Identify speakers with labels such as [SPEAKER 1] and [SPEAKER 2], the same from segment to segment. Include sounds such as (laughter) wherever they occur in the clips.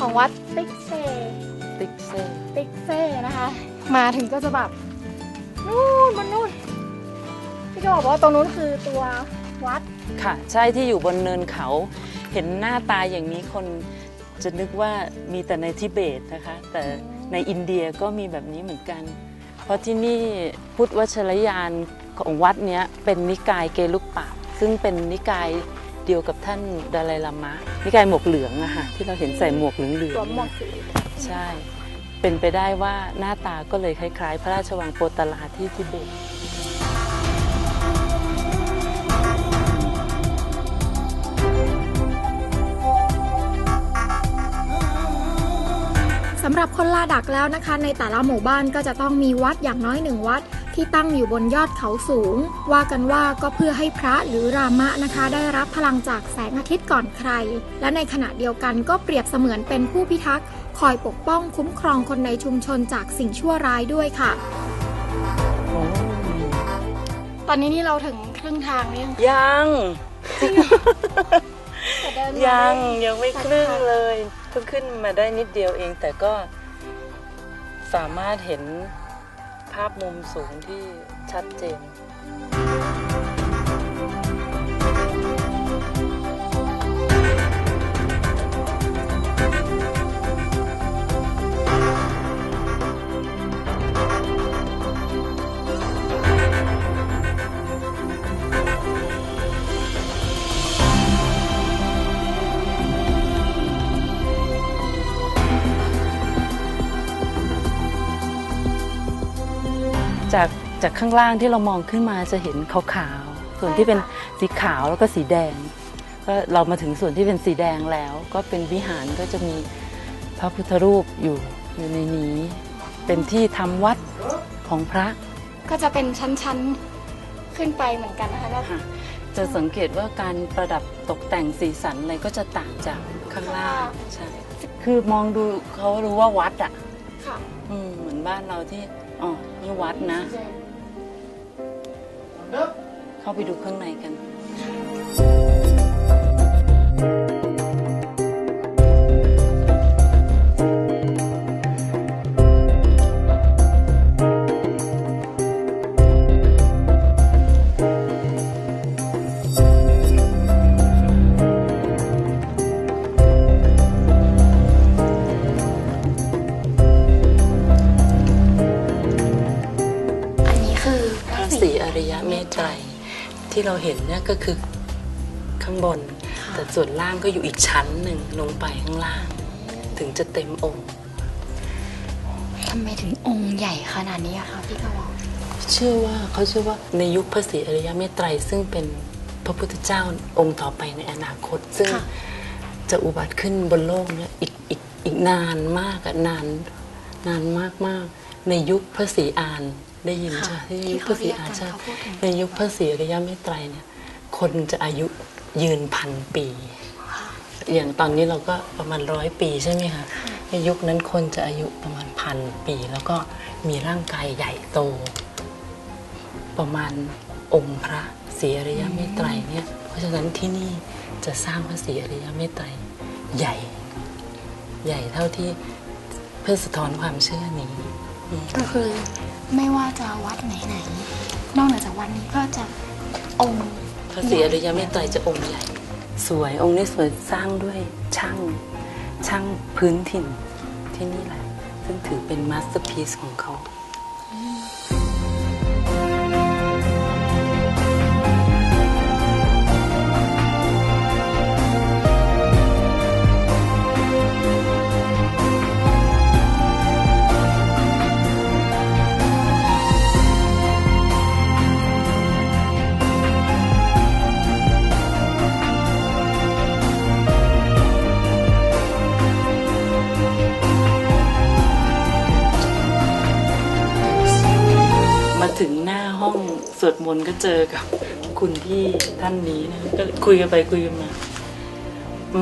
[SPEAKER 1] บริเวณของวัดติ๊กเซ
[SPEAKER 2] ติ๊กเซ่
[SPEAKER 1] ติ๊กเซ่นะคะ มาถึงก็จะแบบนู่นบนนู่นพี่ก็บอกว่าตรงนู้นคือตัววัด
[SPEAKER 2] ค่ะ ใช่ที่อยู่บนเนินเขา เห็นหน้าตาอย่างนี้คนจะนึกว่ามีแต่ในทิเบตนะคะ แต่ในอินเดียก็มีแบบนี้เหมือนกัน เพราะที่นี่พุทธวชรยานของวัดเนี้ยเป็นนิกายเกลุกปะซึ่งเป็นนิกาย เดียวกับท่านดาไลลามะนิกายหมวกเหลืองอะค่ะที่เราเห็นใส่หมวกเหลืองๆ
[SPEAKER 1] สวมหมวกสี
[SPEAKER 2] ใช่ เป็นไปได้ว่าหน้าตาก็เลยคล้าย ๆ พระราชวังโปตลาที่ทิเบต
[SPEAKER 1] สำหรับคนลาดักแล้วนะคะ ในแต่ละหมู่บ้านก็จะต้องมีวัดอย่างน้อยหนึ่งวัด ที่ตั้งอยู่บนยอดเขาสูง ว่ากันว่าก็เพื่อให้พระหรือรามะนะคะ ได้รับพลังจากแสงอาทิตย์ก่อนใคร และในขณะเดียวกันก็เปรียบเสมือนเป็นผู้พิทักษ์คอยปกป้องคุ้มครองคนในชุมชนจากสิ่งชั่วร้ายด้วยค่ะ ตอนนี้นี่เราถึงครึ่งทางนี่
[SPEAKER 2] ยัง
[SPEAKER 1] แต่เดินมา
[SPEAKER 2] ยัง
[SPEAKER 1] ได้
[SPEAKER 2] ยังไม่ครึ่งเลยเพิ่งขึ้นมาได้นิดเดียวเองแต่ก็สามารถเห็น ภาพมุมสูงที่ชัดเจน จากจากข้างล่างที่เรามองขึ้นมาจะเห็นขาวๆส่วนที่เป็นสีขาวแล้วก็สีแดง ก็เรามาถึงส่วนที่เป็นสีแดงแล้ว ก็เป็นวิหารก็จะมีพระพุทธรูปอยู่อยู่ในนี้ เป็นที่ทำวัดของพระ
[SPEAKER 1] ก็จะเป็นชั้นๆขึ้นไปเหมือนกันนะคะก็
[SPEAKER 2] ค่ะจะสังเกตว่าการประดับตกแต่งสีสันอะไรก็จะต่างจากข้างล่างใช่คือมองดูเขารู้ว่าวัดอะ
[SPEAKER 1] ค่ะ
[SPEAKER 2] อืมเหมือนบ้านเราที่ อ๋อ นี่วัดนะ เข้าไปดูข้างในกัน ที่เราเห็นเนี่ยก็คือข้างบน แต่ส่วนล่างก็อยู่อีกชั้นหนึ่งลงไปข้างล่าง ถึงจะเต็มองค์
[SPEAKER 1] ทำไมถึงองค์ใหญ่ขนาดนี้อะคะพี่กระวอง
[SPEAKER 2] เชื่อว่าเขาเชื่อว่าในยุคพระศรีอริยเมตไตรซึ่งเป็นพระพุทธเจ้าองค์ต่อไปในอนาคต ซึ่ง
[SPEAKER 1] ค่ะ
[SPEAKER 2] จะอุบัติขึ้นบนโลกเนี่ยอีกอีกอีกนานมากอะนานนานมากมากๆในยุคพระศรีอาน ได้ยินใช่ไหมที่ยุคพระศรีอานใช่
[SPEAKER 1] เขาพูดถึง
[SPEAKER 2] ในยุคพระศรีอริยเมตไตรเนี่ยคนจะอายุยืนพันปี อย่างตอนนี้เราก็ประมาณร้อยปีใช่ไหมคะในยุคนั้นคนจะอายุประมาณพันปี แล้วก็มีร่างกายใหญ่โต ประมาณองค์พระศรีอริยเมตไตรเนี่ยเพราะฉะนั้นที่นี่จะสร้างพระศรีอริยเมตไตรใหญ่ ใหญ่เท่าที่เพื่อสะท้อนความเชื่อนี้อืม
[SPEAKER 1] ก็คือ ไม่ว่าจะวัดไหนๆนอกเหนือจากวัดนี้ก็จะองค์
[SPEAKER 2] พระศรีอริยเมตไตรจะองค์ใหญ่ สวยองค์นี้สวยสร้างด้วยช่างช่างพื้นถิ่นที่นี่แหละ ซึ่งถือเป็นมาสเตอร์พีซของเขา หน้าห้องสวดมนต์ก็เจอกับคุณพี่ท่านนี้นะก็คุยกันไปคุยกันมา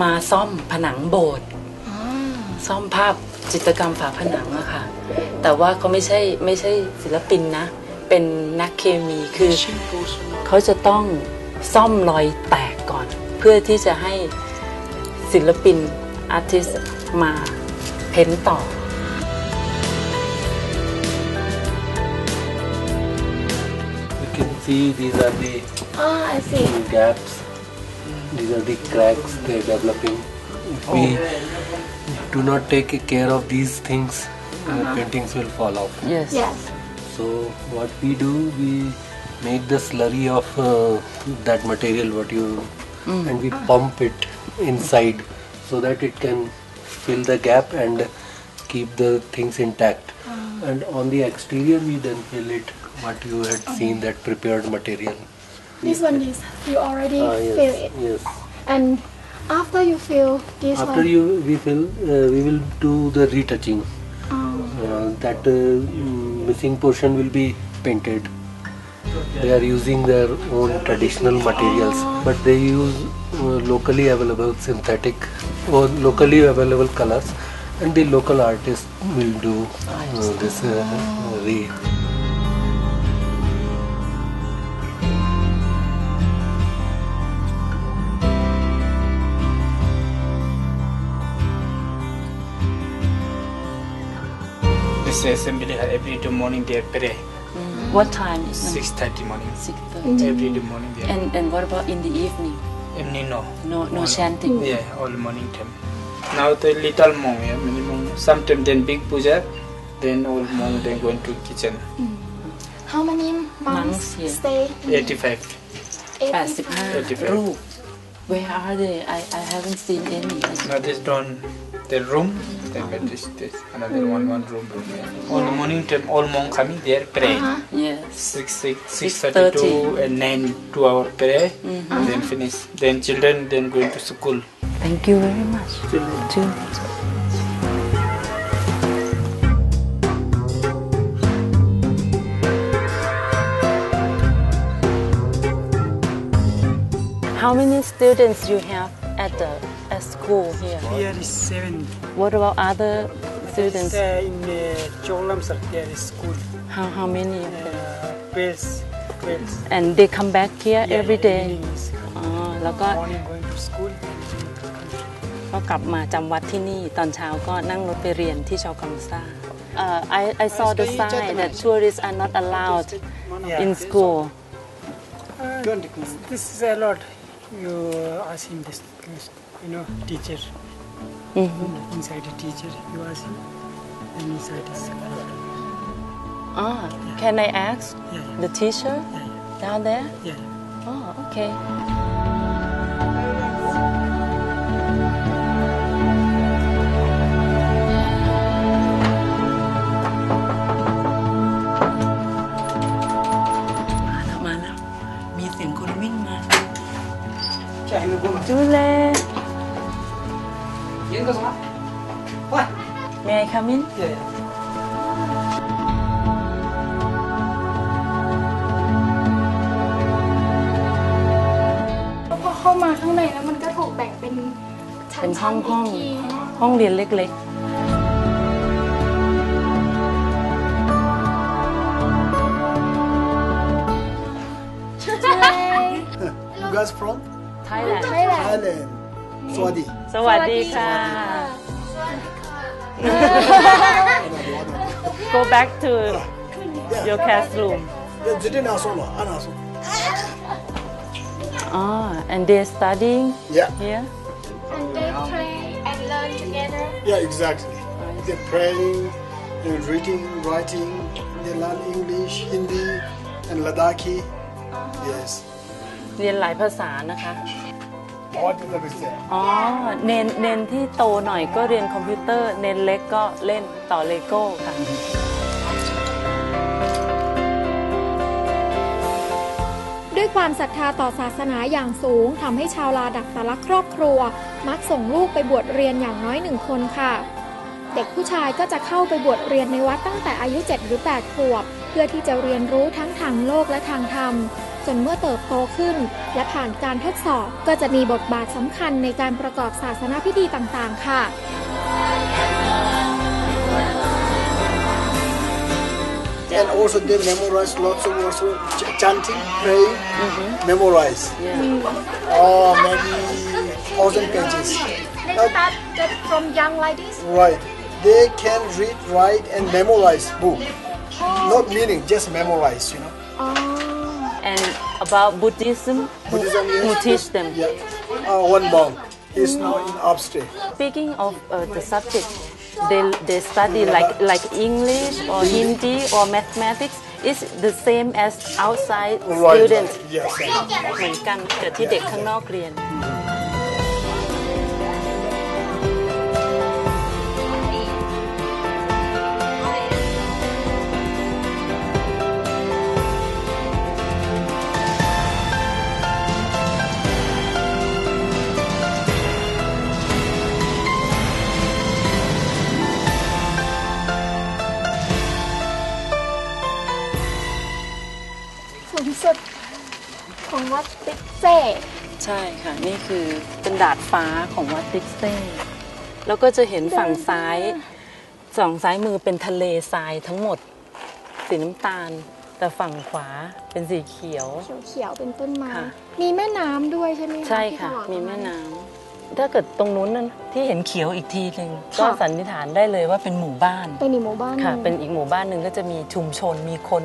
[SPEAKER 2] มาซ่อมผนังโบสถ์
[SPEAKER 1] อ๋อ
[SPEAKER 2] ซ่อมภาพจิตรกรรมฝาผนังอะค่ะ แต่ว่าเขาไม่ใช่ไม่ใช่ศิลปินนะ เป็นนักเคมีคือเขาจะต้องซ่อมรอยแตกก่อน เพื่อที่จะให้ศิลปินอาร์ติสมาเพ้นต่อ
[SPEAKER 3] can see these are the
[SPEAKER 1] อ๋อ I see
[SPEAKER 3] gaps. These are the cracks they're developing. If we do not take care of these things, uh, paintings will fall off.
[SPEAKER 2] yes
[SPEAKER 1] yes
[SPEAKER 3] So what we do, we make the slurry of uh, that material, what you, and we pump it inside so that it can fill the gap and keep the things intact. And on the exterior, we then fill it what you had seen that prepared material.
[SPEAKER 1] this one is you already
[SPEAKER 3] Ah, yes,
[SPEAKER 1] fill it
[SPEAKER 3] yes.
[SPEAKER 1] and after you fill this
[SPEAKER 3] After
[SPEAKER 1] one
[SPEAKER 3] you we fill, uh, we will do the retouching.
[SPEAKER 1] oh,
[SPEAKER 3] Uh, that uh, missing portion will be painted. They are using their own traditional materials, but they use uh, locally available synthetic or locally available colors, and the local artist will do uh, this uh, re.
[SPEAKER 4] This assembly every day morning they pray.
[SPEAKER 2] what time is it?
[SPEAKER 4] Six thirty morning.
[SPEAKER 2] 6:30
[SPEAKER 4] Every day morning they
[SPEAKER 2] and and what about in the evening
[SPEAKER 4] evening no.
[SPEAKER 2] no no chanting
[SPEAKER 4] Yeah, all morning time. Now the little monk, yeah, minimum. Sometimes then big puja, then old monk then going to kitchen. Hmm.
[SPEAKER 1] how many months
[SPEAKER 2] Months, yeah.
[SPEAKER 1] stay
[SPEAKER 4] Eighty five.
[SPEAKER 2] 85รูป where are they I I haven't seen any
[SPEAKER 4] Now this done the room. Then but this this another one one room. room. All the morning time all monk coming there pray. Uh-huh.
[SPEAKER 2] yes
[SPEAKER 4] Six six six thirty
[SPEAKER 2] 6:30.
[SPEAKER 4] two and nine two hour pray. Mm-hmm. Then finish. Then children then going to school.
[SPEAKER 2] thank you very much Too. How many students you have at the at school here?
[SPEAKER 5] Here is seven.
[SPEAKER 2] What about other students?
[SPEAKER 5] Uh, in uh, Cholam, sir, there is school.
[SPEAKER 2] How how many of them?
[SPEAKER 5] Uh, Wales, Wales.
[SPEAKER 2] And they come back here
[SPEAKER 5] Yeah,
[SPEAKER 2] every day.
[SPEAKER 5] evening is
[SPEAKER 2] อ๋อ แล้วก็ ก็กลับมาจำวัดที่นี่ตอนเช้าก็นั่งรถไปเรียนที่ชอกัมซ่า Uh, I, I saw the sign that tourists are not allowed
[SPEAKER 5] Yeah.
[SPEAKER 2] in school.
[SPEAKER 5] Uh, this is a lot. You ask him this, this, you know, teacher. Inside the teacher, you ask him. And inside is allowed.
[SPEAKER 2] Ah, can I ask
[SPEAKER 5] Yeah, yeah,
[SPEAKER 2] the teacher
[SPEAKER 5] yeah,
[SPEAKER 2] down there?
[SPEAKER 5] yeah. yeah.
[SPEAKER 2] Oh, okay. Come in?
[SPEAKER 5] Yeah, yeah.
[SPEAKER 1] พอเข้ามาข้างในแล้วมันก็ถูกแบ่งเป็นชั้
[SPEAKER 2] เป็นห้อง
[SPEAKER 1] ๆ
[SPEAKER 2] ห้อง
[SPEAKER 1] กที
[SPEAKER 2] ห้องเรียนเล็ก
[SPEAKER 6] You guys from
[SPEAKER 2] ๆ ไทยแลนด์
[SPEAKER 6] Thailand. Swadi.
[SPEAKER 2] สวัสดีค่ะ (laughs) Go back to your classroom
[SPEAKER 6] Yeah, jadi (laughs) nasono, anaso.
[SPEAKER 2] Ah, and they're studying
[SPEAKER 6] Yeah,
[SPEAKER 2] here
[SPEAKER 1] and they play and learn together
[SPEAKER 6] yeah, exactly. They're praying, they're reading, writing. They learn English, Hindi, and Ladakhi. Yes.
[SPEAKER 2] เรียนหลายภาษานะคะ
[SPEAKER 6] What is the best?
[SPEAKER 2] อ๋อ เนนเนนที่โตหน่อยก็เรียนคอมพิวเตอร์ เนนเล็กก็เล่นต่อเลโก้ค่ะ
[SPEAKER 1] ด้วยความศรัทธาต่อศาสนาอย่างสูงทำให้ชาวลาดักแต่ละครอบครัว มักส่งลูกไปบวชเรียนอย่างน้อยหนึ่งคนค่ะ เด็กผู้ชายก็จะเข้าไปบวชเรียนในวัดตั้งแต่อายุ 7 หรือ 8 ขวบ เพื่อที่จะเรียนรู้ทั้งทางโลกและทางธรรม จนเมื่อเติบโตขึ้น และผ่านการทดสอบก็จะมีบทบาทสำคัญในการประกอบศาสนาพิธีต่างๆ ค่ะ
[SPEAKER 6] And also they memorize lots of words, ch- chanting, praying, memorize.
[SPEAKER 2] Yeah.
[SPEAKER 6] Oh, maybe thousand pages.
[SPEAKER 1] They
[SPEAKER 6] Now,
[SPEAKER 1] started from young like this.
[SPEAKER 6] right, they can read, write, and memorize book. Not meaning, just memorize. You know.
[SPEAKER 1] Oh.
[SPEAKER 2] and about Buddhism who,
[SPEAKER 6] Buddhism, yes.
[SPEAKER 2] who teach them
[SPEAKER 6] Yeah. Uh, one monk. He's now in upstate.
[SPEAKER 2] speaking of uh, the subject they, they study like like English or Hindi or mathematics is the same as outside
[SPEAKER 6] Right.
[SPEAKER 2] students
[SPEAKER 6] Yes.
[SPEAKER 2] เหมือนกันกับที่เด็กข้างนอกเรียน นี่คือเป็นดาดฟ้าของวัดติกเซ่แล้วก็จะเห็นฝั่งซ้ายสองซ้ายมือเป็นทะเลทรายทั้งหมด สีน้ำตาล แต่ฝั่งขวาเป็นสีเขียว
[SPEAKER 1] เขียวๆเป็นต้นไม้
[SPEAKER 2] ค่ะ
[SPEAKER 1] มีแม่น้ำด้วยใช่ไหมคะ
[SPEAKER 2] ใช่ค่ะ
[SPEAKER 1] ที่ตลอด
[SPEAKER 2] มีแม่น้ำถ้าเกิดตรงนู้นนั่นที่เห็นเขียวอีกทีหนึ่ง
[SPEAKER 1] ค่ะ
[SPEAKER 2] ก็สันนิษฐานได้เลยว่าเป็นหมู่บ้าน
[SPEAKER 1] เป็นอีกหมู่บ้านห
[SPEAKER 2] ค่ะ
[SPEAKER 1] นึ่ง
[SPEAKER 2] เป็นอีกหมู่บ้านหนึ่งก็จะมีชุมชน มีคน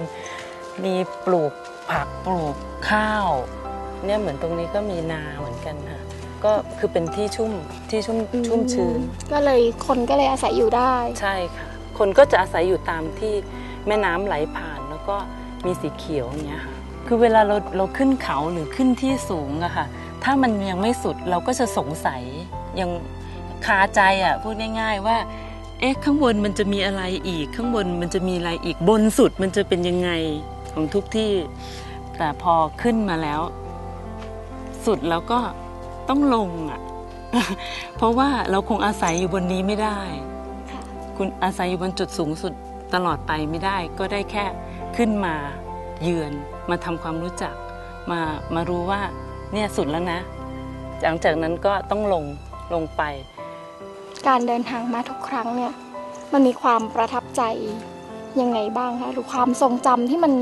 [SPEAKER 2] มีปลูกผักปลูกข้าว เนี่ยเหมือนตรงนี้ก็มีนาเหมือนกันค่ะ ก็คือเป็นที่ชุ่มที่ชุ่มชุ่มชื้น
[SPEAKER 1] ก็เลยคนก็เลยอาศัยอยู่ได้
[SPEAKER 2] ใช่ค่ะ คนก็จะอาศัยอยู่ตามที่แม่น้ำไหลผ่านแล้วก็มีสีเขียวอย่างเงี้ยค่ะคือเวลาเราเราขึ้นเขาหรือขึ้นที่สูงอะค่ะ ถ้ามันยังไม่สุดเราก็จะสงสัยยังคาใจอะพูดง่ายๆว่าเอ๊ะข้างบนมันจะมีอะไรอีกข้างบนมันจะมีอะไรอีกบนสุดมันจะเป็นยังไงของทุกที่ แต่พอขึ้นมาแล้ว สุดแล้วก็ต้องลงอะเพราะว่าเราคงอาศัยอยู่บนนี้ไม่ได้ คุณอาศัยอยู่บนจุดสูงสุดตลอดไปไม่ได้ ก็ได้แค่ขึ้นมาเยือนมาทำความรู้จัก มามารู้ว่าเนี่ยสุดแล้วนะ หลังจากนั้นก็ต้องลงลงไป
[SPEAKER 1] การเดินทางมาทุกครั้งเนี่ย มันมีความประทับใจยังไงบ้างคะหรือความทรงจำที่มัน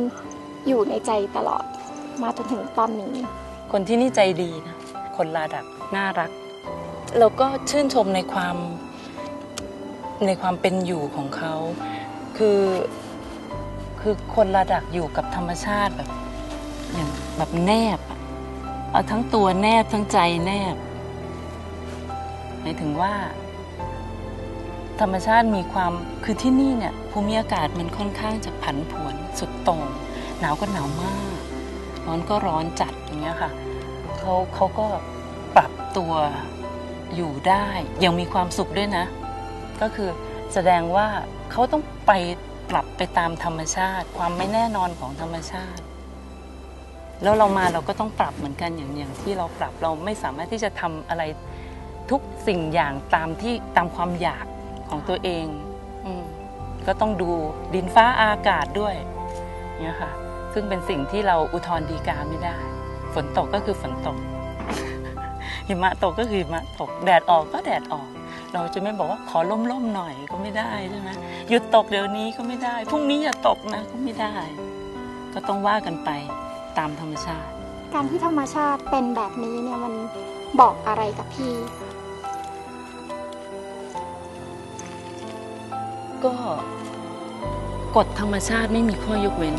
[SPEAKER 1] อยู่ในใจตลอดมาจนถึงตอนนี้
[SPEAKER 2] คนที่นี่ใจดีนะ คนลาดักน่ารัก เราก็ชื่นชมในความในความเป็นอยู่ของเขา คือคือคนลาดักอยู่กับธรรมชาติแบบอย่างแบบแนบเอาทั้งตัวแนบทั้งใจแนบหมายถึงว่า ธรรมชาติมีความคือที่นี่เนี่ยภูมิอากาศมันค่อนข้างจะผันผวนสุดโต่งหนาวก็หนาวมาก ร้อนก็ร้อนจัดอย่างเงี้ยค่ะเขาเขาก็ปรับตัวอยู่ได้ยังมีความสุขด้วยนะ ก็คือแสดงว่าเขาต้องไปปรับไปตามธรรมชาติ ความไม่แน่นอนของธรรมชาติ แล้วเรามาเราก็ต้องปรับเหมือนกันอย่างอย่างที่เราปรับเราไม่สามารถที่จะทำอะไรทุกสิ่งอย่างตามที่ตามความอยากของตัวเองอก็ต้องดูดินฟ้าอากาศด้วยเนี่ยค่ะ ซึ่งเป็นสิ่งที่เราอุทธรณ์ดีกาไม่ได้ ฝนตกก็คือฝนตก หิมะตกก็คือหิมะตก แดดออกก็แดดออก เราจะไม่บอกว่าขอล่มๆหน่อยก็ไม่ได้ใช่ไหมหยุดตกเดี๋ยวนี้ก็ไม่ได้ พรุ่งนี้อย่าตกนะก็ไม่ได้ ก็ต้องว่ากันไปตามธรรมชาติ
[SPEAKER 1] การที่ธรรมชาติเป็นแบบนี้เนี่ยมันบอกอะไรกับพี่
[SPEAKER 2] ก็กฎธรรมชาติไม่มีข้อยกเว้น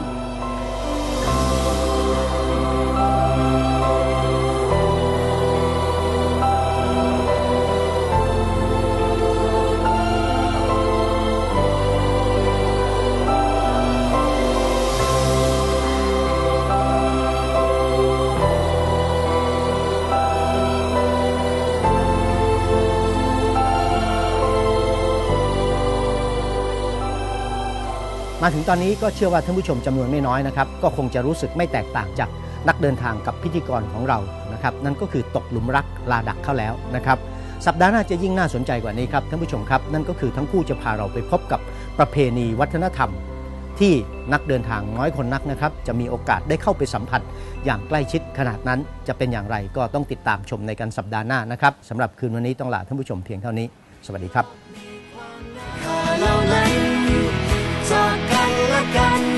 [SPEAKER 7] มาถึงตอนนี้ก็เชื่อว่าท่านผู้ชมจำนวนไม่น้อยนะครับก็คงจะรู้สึกไม่แตกต่างจากนักเดินทางกับพิธีกรของเรานะครับนั่นก็คือตกหลุมรักลาดักเข้าแล้วนะครับสัปดาห์หน้าจะยิ่งน่าสนใจกว่านี้ครับท่านผู้ชมครับ นั่นก็คือทั้งคู่จะพาเราไปพบกับประเพณีวัฒนธรรม ที่นักเดินทางน้อยคนนักนะครับ จะมีโอกาสได้เข้าไปสัมผัสอย่างใกล้ชิดขนาดนั้นจะเป็นอย่างไรก็ต้องติดตามชมในกันสัปดาห์หน้านะครับสำหรับคืนวันนี้ต้องลาท่านผู้ชมเพียงเท่านี้ สวัสดีครับ
[SPEAKER 8] กกัน